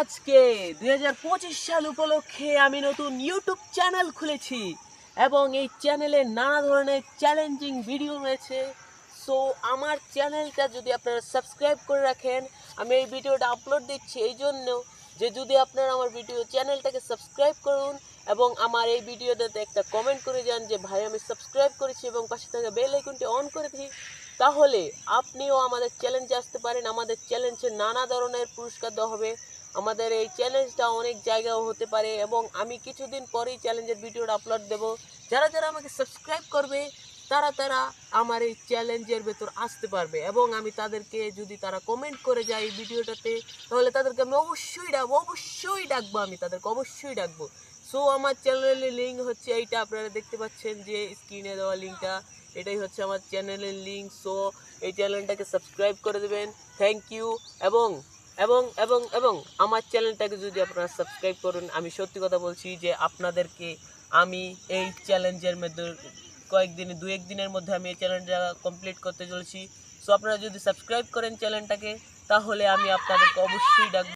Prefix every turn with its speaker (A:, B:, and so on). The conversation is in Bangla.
A: আজকে দু হাজার পঁচিশ সাল উপলক্ষে আমি নতুন ইউটিউব চ্যানেল খুলেছি এবং এই চ্যানেলে নানা ধরনের চ্যালেঞ্জিং ভিডিও রয়েছে। সো আমার চ্যানেলটা যদি আপনারা সাবস্ক্রাইব করে রাখেন, আমি এই ভিডিওটা আপলোড দিচ্ছি এই জন্য যে যদি আপনারা আমার ভিডিও চ্যানেলটাকে সাবস্ক্রাইব করুন এবং আমার এই ভিডিওটাতে একটা কমেন্ট করে যান যে, ভাই, আমি সাবস্ক্রাইব করেছি এবং পাশে থাকা বেল আইকনটি অন করে দিই, তাহলে আপনিও আমাদের চ্যালেঞ্জে আসতে পারেন। আমাদের চ্যালেঞ্জে নানা ধরনের পুরস্কার দেওয়া হবে। আমাদের এই চ্যালেঞ্জটা অনেক জায়গাও হতে পারে এবং আমি কিছুদিন পরেই চ্যালেঞ্জের ভিডিওটা আপলোড দেব। যারা যারা আমাকে সাবস্ক্রাইব করবে, তারা তারা আমার এই চ্যালেঞ্জের ভেতর আসতে পারবে এবং আমি তাদেরকে যদি তারা কমেন্ট করে যায় এই ভিডিওটাতে তাহলে তাদেরকে আমি অবশ্যই ডাকবো অবশ্যই ডাকবো আমি, তাদেরকে অবশ্যই ডাকবো। সো আমার চ্যানেলের লিঙ্ক হচ্ছে এইটা, আপনারা দেখতে পাচ্ছেন যে স্ক্রিনে দেওয়া লিঙ্কটা এটাই হচ্ছে আমার চ্যানেলের লিঙ্ক সো এই চ্যানেলটাকে সাবস্ক্রাইব করে দেবেন। থ্যাংক ইউ এবং এবং এবং এবং আমার চ্যানেলটাকে যদি আপনারা সাবস্ক্রাইব করেন, আমি সত্যি কথা বলছি যে আপনাদেরকে আমি এই চ্যালেঞ্জের মধ্যে কয়েকদিন দু এক দিনের মধ্যে আমি এই চ্যানেলটা কমপ্লিট করতে চলেছি। সো আপনারা যদি সাবস্ক্রাইব করেন চ্যানেলটাকে, তাহলে আমি আপনাদেরকে অবশ্যই ডাকবো।